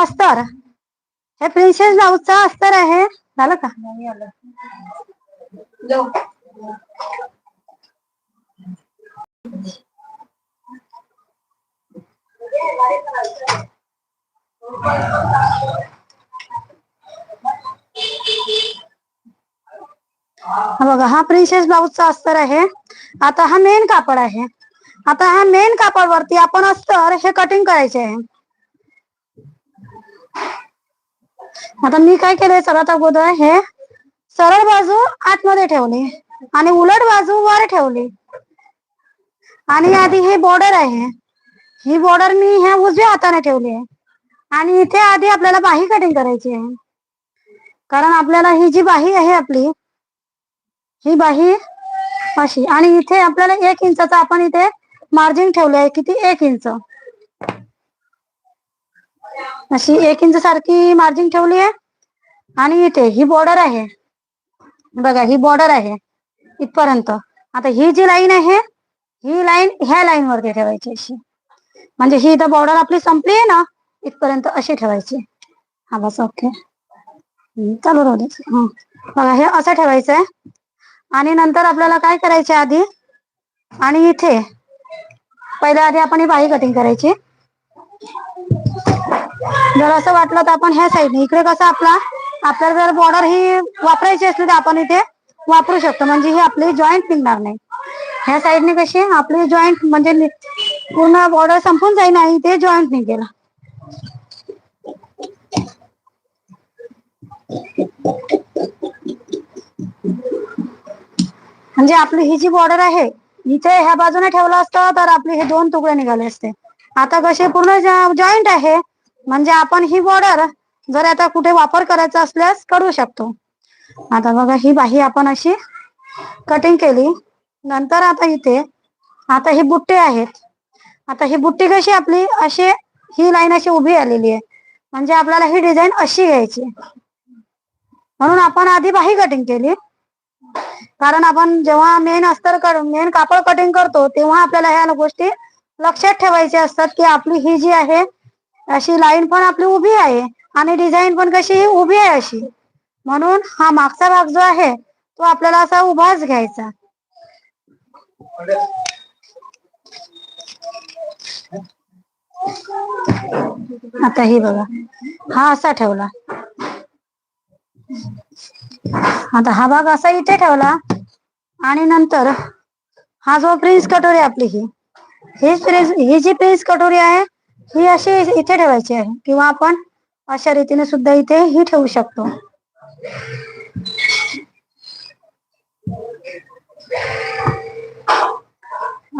अस्तर? हे प्रिन्सेस ब्लाऊजचा अस्तर आहे. झालं का? बघा हा प्रिन्सेस ब्लाऊजचा अस्तर आहे. आता हा मेन कापड आहे. आता हा मेन कापड वरती आपण अस्तर हे कटिंग करायचे आहे. आता मी काय केलंय? सर्वात अगोदर हे सरळ बाजू आतमध्ये ठेवली आणि उलट बाजू वर ठेवली. आणि आधी ही बॉर्डर आहे. ही बॉर्डर मी ह्या उजव्या हाताने ठेवली आहे. आणि इथे आधी आपल्याला बाही कटिंग करायची आहे. कारण आपल्याला ही जी बाही आहे आपली ही बाही अशी. आणि इथे आपल्याला एक इंचाचा आपण इथे मार्जिन ठेवले आहे किती? एक इंच. अशी एक इंच सारखी मार्जिन ठेवली आहे. आणि इथे ही बॉर्डर आहे. बघा ही बॉर्डर आहे इथपर्यंत. आता ही जी लाईन आहे ही लाईन ह्या लाईन वरती ठेवायची अशी. म्हणजे ही इथं बॉर्डर आपली संपली आहे ना इथपर्यंत अशी ठेवायची. हा बस ओके चालू राहू दे. बघा हे असं ठेवायचं आहे. आणि नंतर आपल्याला काय करायचे आधी? आणि इथे पहिल्या आधी आपण ही बाही कटिंग करायची. जर असं वाटलं तर आपण ह्या साईडने इकडे कसं आपला आपल्याला जर बॉर्डर ही वापरायची असली तर आपण इथे वापरू शकतो. म्हणजे ही आपली जॉईंट निघणार नाही. ह्या साईडने कशी आपली जॉईंट म्हणजे पूर्ण बॉर्डर संपून जाईल आणि ते जॉईंट निघेल. म्हणजे आपली ही जी बॉर्डर आहे इथे ह्या बाजूने ठेवलं असतं तर आपले हे दोन तुकडे निघाले असते. आता कसे पूर्ण जॉईंट आहे म्हणजे आपण ही बॉर्डर जर आता कुठे वापर करायचा असल्यास करू शकतो. आता बघा ही बाही आपण अशी कटिंग केली. नंतर आता इथे आता ही बुट्टे आहेत. आता ही बुट्टी कशी आपली अशी ही लाईन अशी उभी आलेली आहे. म्हणजे आपल्याला ही डिझाईन अशी घ्यायची म्हणून आपण आधी बाही कटिंग केली. कारण आपण जेव्हा मेन अस्तर मेन कापड कटिंग करतो तेव्हा आपल्याला ह्या गोष्टी लक्षात ठेवायच्या असतात की आपली ही जी आहे अशी लाईन पण आपली उभी आहे आणि डिझाईन पण कशी उभी आहे अशी. म्हणून हा मागचा भाग जो आहे तो आपल्याला असा उभाच घ्यायचा. आता ही बघा. हा असा ठेवला. आता हा भाग असा इथे ठेवला. आणि नंतर हा जो प्रिन्स कटोरी आपली ही ही प्रिन्स ही जी प्रिन्स कटोरी आहे ही अशी इथे ठेवायची आहे. किंवा आपण अशा रीतीने सुद्धा इथे ही ठेवू शकतो.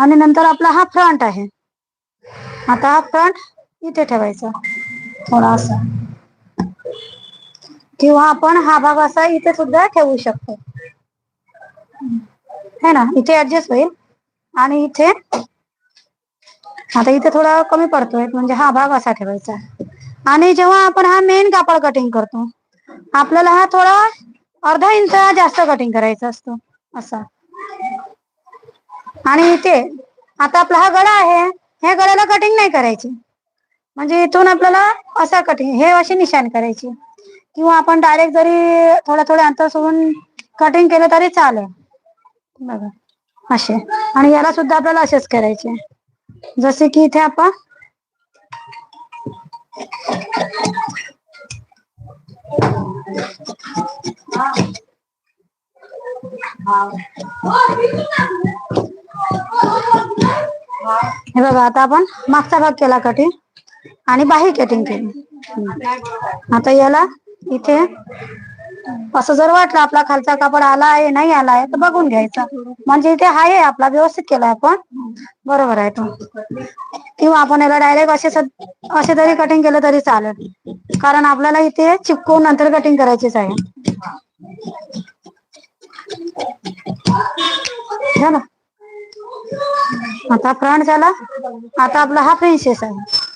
आणि नंतर आपला हा फ्रंट आहे. आता हा फ्रंट इथे ठेवायचा. थोडा असा. किंवा आपण हा भाग असा इथे सुद्धा ठेवू शकतो. है ना? इथे ऍडजस्ट होईल. आणि इथे आता इथे थोडा कमी पडतोय म्हणजे हा भाग असा ठेवायचा आणि जेव्हा आपण हा मेन कापड कटिंग करतो आपल्याला हा थोडा अर्धा इंच जास्त कटिंग करायचा असतो असा. आणि इथे आता आपला हा गळा आहे ह्या गळ्याला कटिंग नाही करायची. म्हणजे इथून आपल्याला असा कटिंग हे अशी निशाण करायची. किंवा आपण डायरेक्ट जरी थोड्या थोड्या अंतर सोडून कटिंग केलं तरी चालेल. बघा असे. आणि याला सुद्धा आपल्याला असेच करायचे. जसे की इथे आपण हे बघा आता आपण मागचा भाग केला कटिंग आणि बाही कटिंग केली. आता याला इथे असं जर वाटलं आपला खालचा कापड आला आहे नाही आला आहे तर बघून घ्यायचा. म्हणजे इथे आहे आपला व्यवस्थित केलाय आपण. बरोबर आहे तो. किंवा आपण याला डायरेक्ट असे असे तरी कटिंग केलं तरी चालेल. कारण आपल्याला इथे चिपकून नंतर कटिंग करायचीच आहे. झालं? आता फ्रंट झाला. आता आपला हा प्रिन्सेस आहे.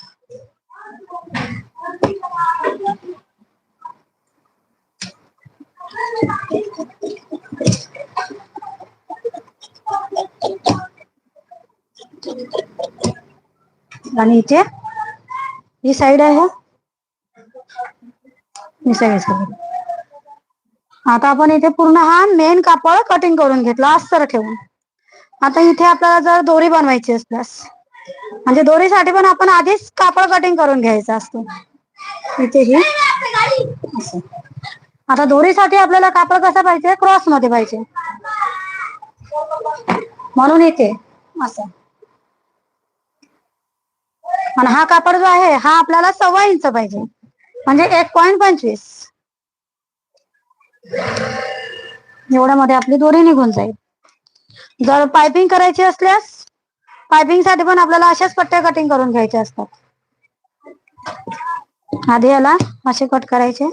आणि इथे? ही साईड आहे? आता आपण इथे पूर्ण हा मेन कापड कटिंग करून घेतला. अस्तर ठेवून. आता इथे आपल्याला जर दोरी बनवायची असल्यास म्हणजे दोरीसाठी पण आपण आधीच कापड कटिंग करून घ्यायचा असतो. इथे ही आता दोरीसाठी आपल्याला कापड कसा पाहिजे? क्रॉसमध्ये पाहिजे. म्हणून इथे असं. आणि हा कापड जो आहे हा आपल्याला सव्वा इंच पाहिजे. म्हणजे एक पॉइंट पंचवीस. एवढ्या मध्ये आपली दोरी निघून जाईल. जर पायपिंग करायची असल्यास पायपिंगसाठी पण आपल्याला अशाच पट्ट्या कटिंग करून घ्यायच्या असतात. आधी याला असे कट करायचे.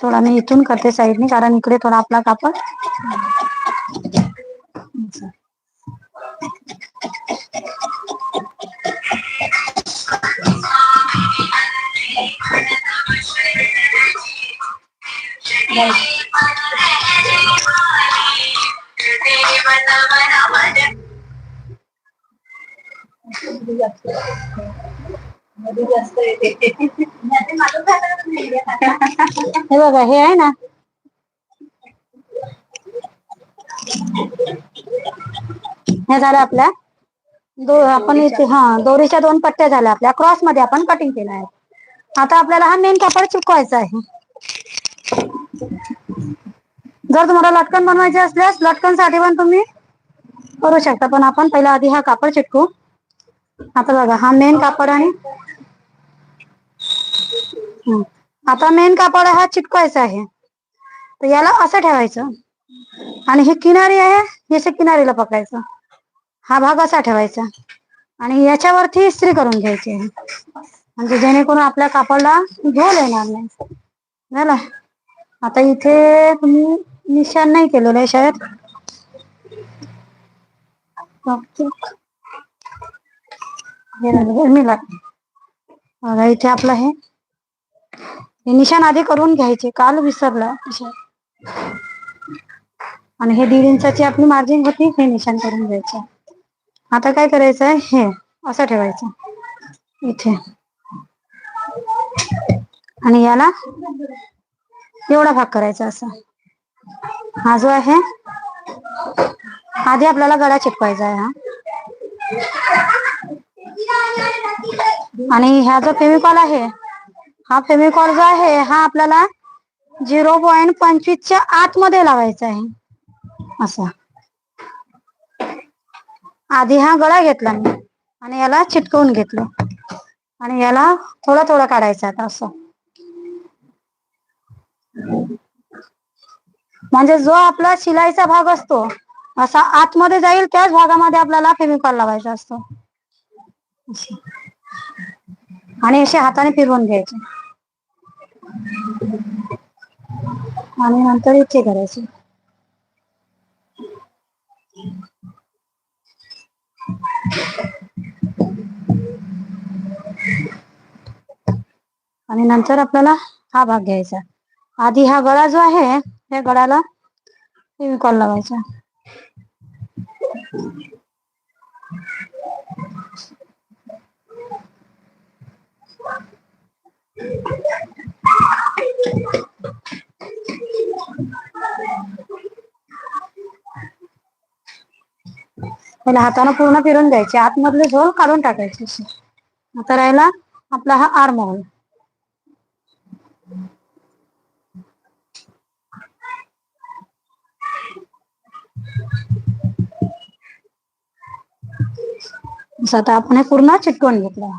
थोडा मी इथून करते साईडने कारण इकडे थोडा आपला कापड. हे बघा हे आहे ना? हे झालं आपल्या दो आपण इथे हा दोरीच्या दोन पट्ट्या झाल्या आपल्या. क्रॉसमध्ये आपण कटिंग केलं आहे. आता आपल्याला हा मेन कापड चिपकवायचा आहे. जर तुम्हाला लटकन बनवायचे असल्यास लटकनसाठी पण तुम्ही करू शकता. पण आपण पहिला आधी हा कापड चिटकू आता बघा हा मेन कापड आणि हं. आता मेन कापड हा चिटकवायचा आहे. तर याला असं ठेवायचं. आणि ही किनारी आहे याच्या किनारीला पकडायचं. हा भाग असा ठेवायचा. आणि याच्यावरती इस्त्री करून घ्यायची आहे. म्हणजे जेणेकरून आपल्या कापडला झोल येणार नाही. झालं. आता इथे तुम्ही निशाण नाही केलेलं आहे शाळेत मी लागते इथे आपलं हे. हे निशाण आधी करून घ्यायचे. काल विसरला. आणि हे दीड इंचाची आपली मार्जिन होती हे निशाण करून घ्यायचे. आता काय करायचं आहे हे असं ठेवायचं. इथे. आणि याला एवढा भाग करायचा असा. हा जो आहे आधी आपल्याला गळा चिटकवायचा आहे हा. आणि ह्या जो फेविकॉल आहे हा फेमिकॉल जो आहे हा आपल्याला झिरो पॉईंट पंचवीसच्या आतमध्ये लावायचा आहे. असा. आधी हा गळा घेतला मी आणि याला चिटकवून घेतलं. आणि याला थोडा थोडा काढायचा आता असं. म्हणजे जो आपला शिलाईचा भाग असतो असा आतमध्ये जाईल त्याच भागामध्ये आपल्याला फेमिकॉल लावायचा असतो. आणि असे हाताने फिरवून घ्यायचे. आणि नंतर इथे करायचे. आणि नंतर आपल्याला हा भाग घ्यायचा. आधी हा गळा जो आहे त्या गळाला फेविकॉल लावायचा. पहिला हाताने पूर्ण फिरून द्यायचे. आतमधले झोल काढून टाकायचे असे. आता राहिला आपला हा आर्म होल. असं आता आपण हे पूर्ण चिटकवून घेतलं.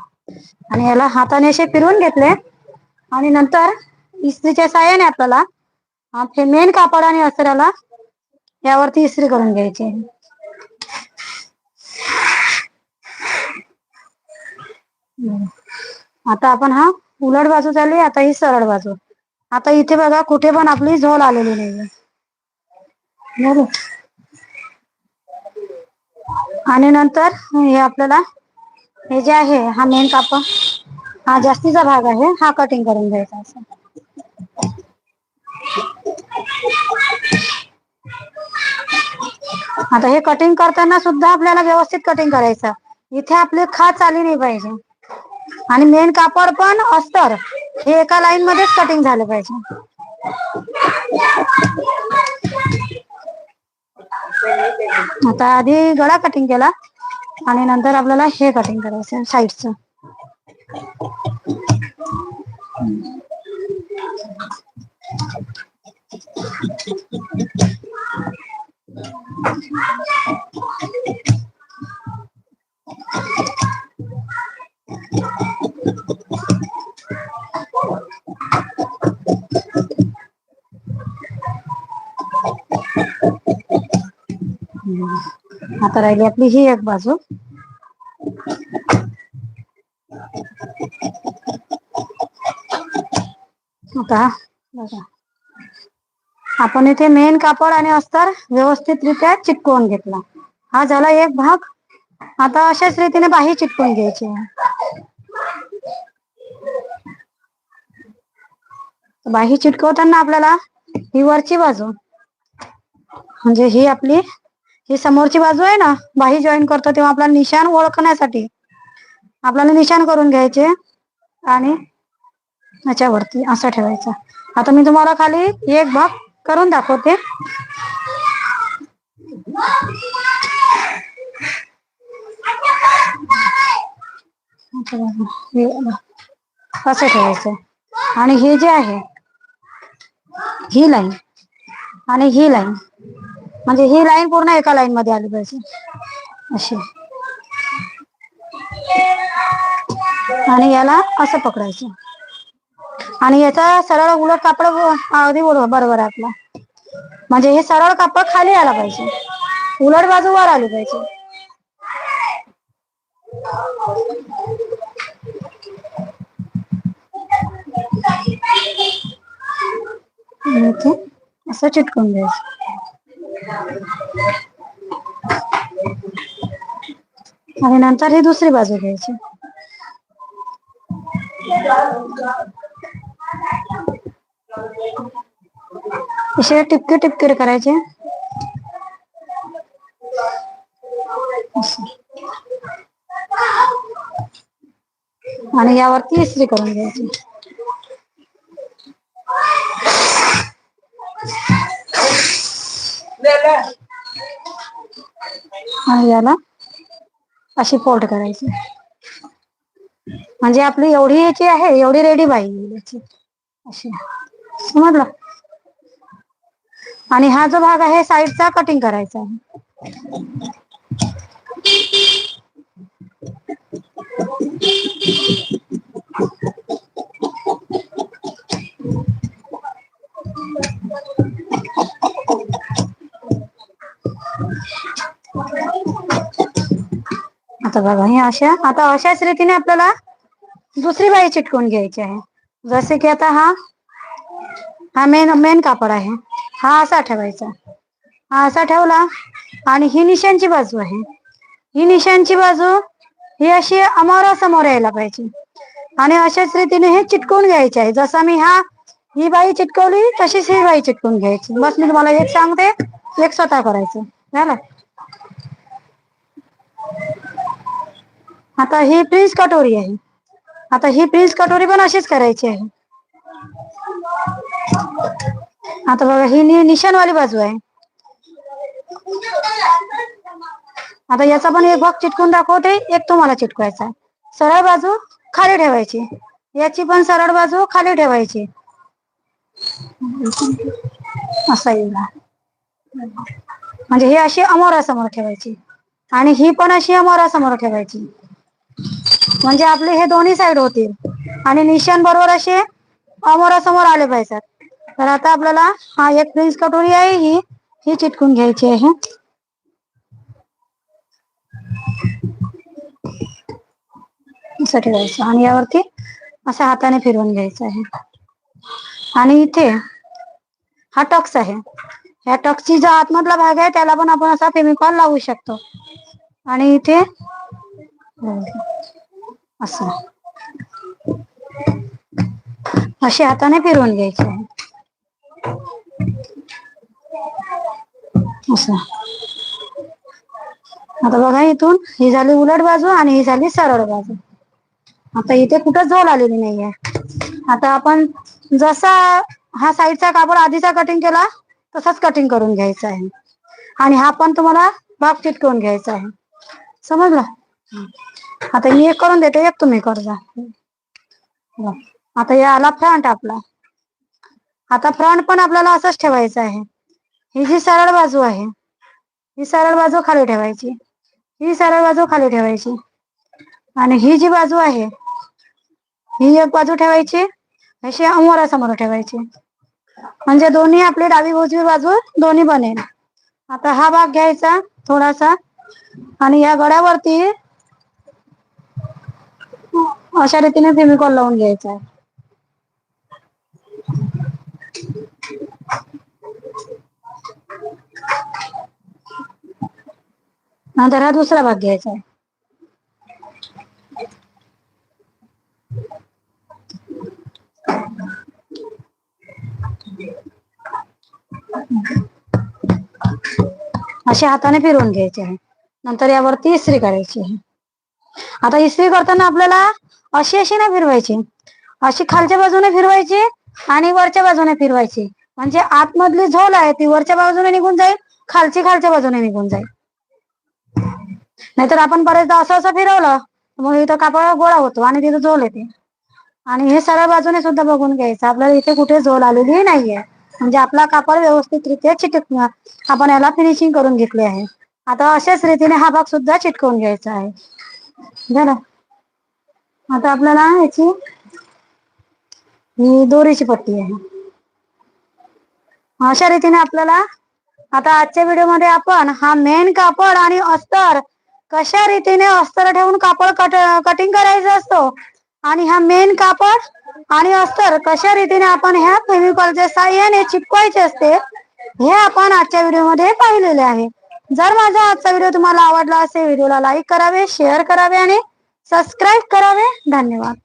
आणि याला हाताने असे फिरवून घेतले. आणि नंतर इस्त्रीच्या साह्याने आपल्याला हे मेन कापड आणि असऱ्याला यावरती इस्त्री करून घ्यायची. आहे. आता आपण हा उलट बाजू झाली आता ही सरळ बाजू. आता इथे बघा कुठे पण आपली झोल आलेली नाहीये. आणि नंतर हे आपल्याला हे जे आहे हा मेन कापड हा जास्तीचा भाग आहे हा कटिंग करून घ्यायचा असं. आता हे कटिंग करताना सुद्धा आपल्याला व्यवस्थित कटिंग करायचं. इथे आपले खाच आली नाही पाहिजे. आणि मेन कापड पण अस्तर. हे एका लाईन मध्येच कटिंग झालं पाहिजे. आता आधी गळा कटिंग केला. आणि नंतर आपल्याला हे कटिंग करायचं साईडच आता राहिली आपली ही एक बाजू. आता बघा. आपण इथे मेन कापड आणि अस्तर व्यवस्थितरित्या चिटकवून घेतला. हा झाला एक भाग. आता अशाच रीतीने बाही चिटकवून घ्यायची. बाही चिटकवताना आपल्याला ही वरची बाजू म्हणजे ही आपली ही समोरची बाजू आहे ना बाही जॉईन करतो तेव्हा आपला निशाण ओळखण्यासाठी आपल्याला निशाण करून घ्यायचे आणि याच्यावरती असं ठेवायचं. आता मी तुम्हाला खाली एक भाग करून दाखवते. असं ठेवायचं. आणि हे जे आहे ही लाईन आणि ही लाईन म्हणजे ही लाईन पूर्ण एका लाईन मध्ये आली पाहिजे. अशी. आणि याला असं पकडायचं. आणि याचा सरळ उलट कापड अगदी बरोबर बरोबर आहे आपला. म्हणजे हे सरळ कापड खाली आला पाहिजे. उलट बाजू वर आली पाहिजे. असं चिटकून द्यायचं आणि नंतर ही दुसरी बाजू घ्यायची. असे टिपके टिपके करायचे. असं. आणि यावरती इस्त्री करून घ्यायची. आणि याला अशी फोल्ड करायची. म्हणजे आपली एवढी याची आहे एवढी रेडी बाई याची. अशी. समजलं? आणि हा जो भाग आहे साईडचा कटिंग करायचा आहे. आता बघा हे अशा आता अशाच रीतीने आपल्याला दुसरी बाई चिटकून घ्यायची आहे. जसे की आता हा हा मेन मेन कापड आहे. हा असा ठेवायचा. हा असा ठेवला आणि ही निशांची बाजू आहे. ही निशांची बाजू ही अशी अमोरा समोर यायला पाहिजे. आणि अशाच रीतीने हे चिटकवून घ्यायचे आहे. जसा मी हा ही बाई चिटकवली तशीच ही बाई चिटकवून घ्यायची. बस मी तुम्हाला एक सांगते एक स्वतः करायचं. झालं? आता ही प्रिन्स कटोरी आहे. आता ही प्रिन्स कटोरी पण अशीच करायची आहे. आता बघा ही नि- निशाणवाली बाजू आहे. आता याचा पण एक भाग चिटकून दाखवते एक तुम्हाला चिटकवायचा सरळ बाजू खाली ठेवायची. याची पण सरळ बाजू खाली ठेवायची. असा येईल म्हणजे ही अशी अमोरासमोर ठेवायची. आणि ही पण अशी अमोरा समोर ठेवायची. म्हणजे आपले हे दोन्ही साइड होतील. आणि निशान बरोबर असे अमोरासमोर आले पाहिजेत तर आता आपल्याला हा एक प्रिन्स कटोरी आहे ही ही चिटकून घ्यायची आहे. असं आणि यावरती असं हाताने फिरवून घ्यायचं आहे. आणि इथे हा टक्स आहे. ह्या टक्सची जो आतमधला भाग आहे त्याला पण आपण असा फेमिकॉल लावू शकतो. आणि इथे असं. अशी हाताने फिरवून घ्यायची. आहे असं. आता बघा इथून ही झाली उलट बाजू आणि ही झाली सरळ बाजू. आता इथे कुठं झोल आलेली नाहीये. आता आपण जसा हा साईडचा कापड आधीचा कटिंग केला तसाच कटिंग करून घ्यायचा आहे. आणि हा पण तुम्हाला भाग चिटकवून घ्यायचा आहे. समजलं? आता मी एक करून देते एक तुम्ही करजा आता हे आला फ्रंट आपला. आता फ्रंट पण आपल्याला असंच ठेवायचं आहे. ही जी सरळ बाजू आहे ही सरळ बाजू खाली ठेवायची. ही सरळ बाजू खाली ठेवायची. आणि ही जी बाजू आहे ही एक बाजू ठेवायची अशी अमोरासमोर ठेवायची. म्हणजे दोन्ही आपली डावी उजवी बाजू दोन्ही बनेल. आता हा भाग घ्यायचा थोडासा. आणि या गड्यावरती अशा रीतीने फेमिकॉल लावून घ्यायचा आहे. नंतर हा दुसरा भाग घ्यायचा आहे. अशा हाताने फिरवून घ्यायचे आहे. नंतर यावरती इस्त्री करायची आहे. आता इस्त्री करताना आपल्याला अशी अशी नाही फिरवायची. अशी खालच्या बाजूने फिरवायची आणि वरच्या बाजूने फिरवायची. म्हणजे आतमधली झोल आहे ती वरच्या बाजूने निघून जाईल खालची खालच्या बाजूने निघून जाईल. नाहीतर आपण बरेचदा असं असं फिरवलं मग इथं कापड गोळा होतो आणि तिथं झोल येते. आणि हे सरळ बाजूने सुद्धा बघून घ्यायचं. आपल्याला इथे कुठे झोल आलेली नाहीये. म्हणजे आपला कापड व्यवस्थितरित्या चिटक आपण याला फिनिशिंग करून घेतली आहे. आता अशाच रीतीने हा भाग सुद्धा चिटकवून घ्यायचा आहे. झालं? आता आपल्याला याची ही दोरीची पट्टी आहे. अशा रीतीने आपल्याला आता आजच्या व्हिडिओमध्ये आपण हा मेन कापड आणि अस्तर कशा रीतीने अस्तर ठेवून कापड कट कटिंग करायचं असतो आणि हा मेन कापड आणि अस्तर कशा रीतीने आपण ह्या फेमिकॉलच्या साह्याने चिपकवायचे असते हे आपण आजच्या व्हिडिओमध्ये पाहिलेले आहे. जर माझा आजचा व्हिडिओ तुम्हाला आवडला असेल व्हिडिओला लाईक करावे शेअर करावे आणि सबस्क्राईब करावे. धन्यवाद.